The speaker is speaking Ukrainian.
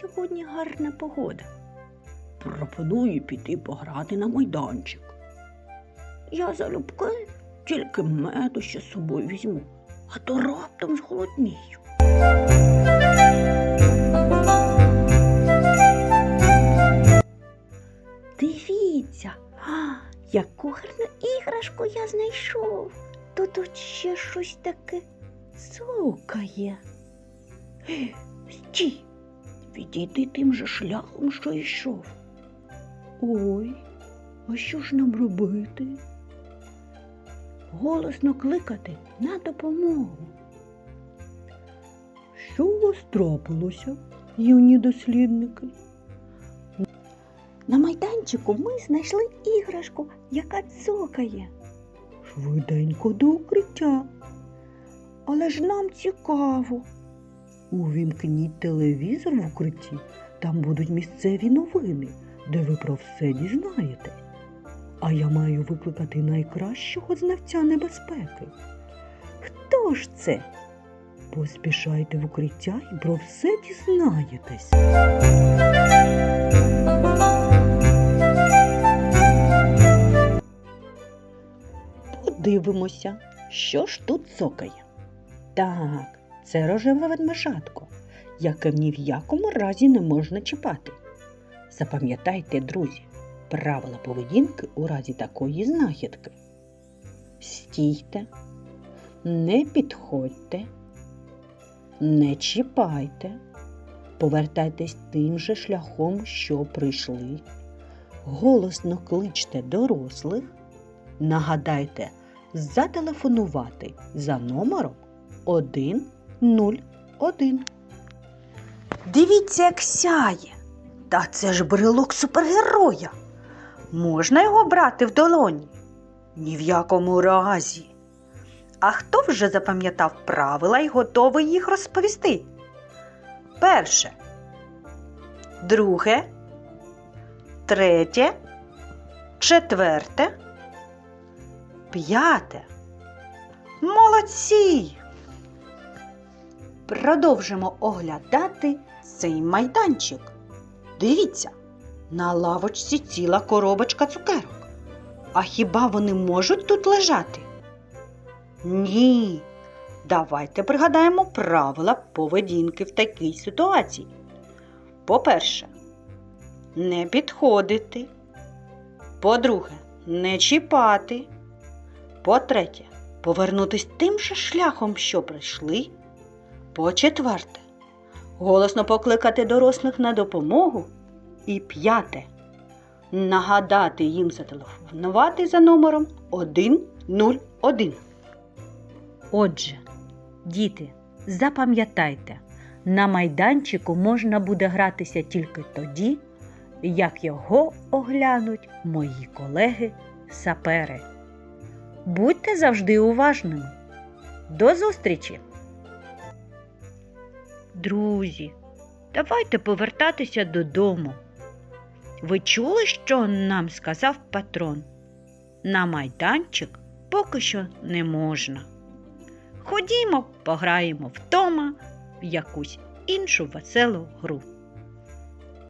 сьогодні гарна погода. Пропоную піти пограти на майданчик. Я залюбки тільки меду ще з собою візьму, а то раптом зголоднію. Дивіться, а, яку гарну іграшку я знайшов. То тут ще щось таке цокає. Е, Стій, відійди тим же шляхом, що йшов. Ой, а що ж нам робити? Голосно кликати на допомогу. Що у вас трапилося, юні дослідники? На майданчику ми знайшли іграшку, яка цокає. Швиденько до укриття. Але ж нам цікаво. Увімкніть телевізор в укритті. Там будуть місцеві новини, де ви про все дізнаєтесь. А я маю викликати найкращого знавця небезпеки. Хто ж це? Поспішайте в укриття і про все дізнаєтесь. Подивимося, що ж тут цокає. Так, це рожеве ведмежатко, яке ні в якому разі не можна чіпати. Запам'ятайте, друзі, правила поведінки у разі такої знахідки. Стійте, не підходьте, не чіпайте, повертайтесь тим же шляхом, що прийшли. Голосно кличте дорослих. Нагадайте зателефонувати за номером 101. Дивіться, як сяє. Та це ж брелок супергероя. Можна його брати в долоні? Ні в якому разі. А хто вже запам'ятав правила і готовий їх розповісти? Перше. Друге. Третє. Четверте. П'яте. Молодці! Продовжимо оглядати цей майданчик. Дивіться, на лавочці ціла коробочка цукерок. А хіба вони можуть тут лежати? Ні. Давайте пригадаємо правила поведінки в такій ситуації. По-перше, не підходити. По-друге, не чіпати. По-третє, повернутись тим же шляхом, що прийшли. По-четверте, голосно покликати дорослих на допомогу. І п'яте, нагадати їм зателефонувати за номером 101. Отже, діти, запам'ятайте, на майданчику можна буде гратися тільки тоді, як його оглянуть мої колеги-сапери. Будьте завжди уважними. До зустрічі! Друзі, давайте повертатися додому. Ви чули, що нам сказав патрон? На майданчик поки що не можна. Ходімо, пограємо вдома в якусь іншу веселу гру.